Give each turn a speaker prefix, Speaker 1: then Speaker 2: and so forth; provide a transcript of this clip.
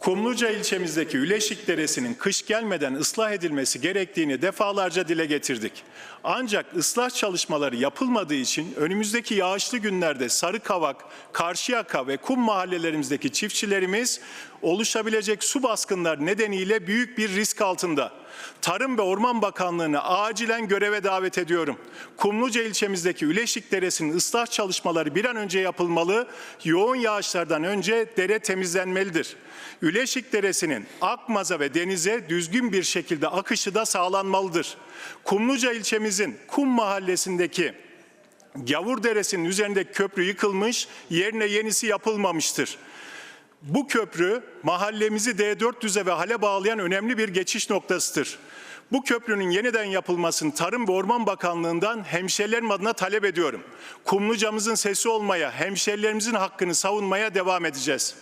Speaker 1: Kumluca ilçemizdeki Üleşik Deresi'nin kış gelmeden ıslah edilmesi gerektiğini defalarca dile getirdik. Ancak ıslah çalışmaları yapılmadığı için önümüzdeki yağışlı günlerde Sarıkavak, Karşıyaka ve Kum mahallelerimizdeki çiftçilerimiz oluşabilecek su baskınlar nedeniyle büyük bir risk altında. Tarım ve Orman Bakanlığı'nı acilen göreve davet ediyorum. Kumluca ilçemizdeki Üleşik Deresi'nin ıslah çalışmaları bir an önce yapılmalı, yoğun yağışlardan önce dere temizlenmelidir. Üleşik Deresi'nin Akmaza ve denize düzgün bir şekilde akışı da sağlanmalıdır. Kumluca ilçemizin Kum mahallesindeki Gavur Deresi'nin üzerindeki köprü yıkılmış, yerine yenisi yapılmamıştır. Bu köprü mahallemizi D400'e ve hale bağlayan önemli bir geçiş noktasıdır. Bu köprünün yeniden yapılmasını Tarım ve Orman Bakanlığı'ndan hemşerilerim adına talep ediyorum. Kumlucamızın sesi olmaya, hemşerilerimizin hakkını savunmaya devam edeceğiz.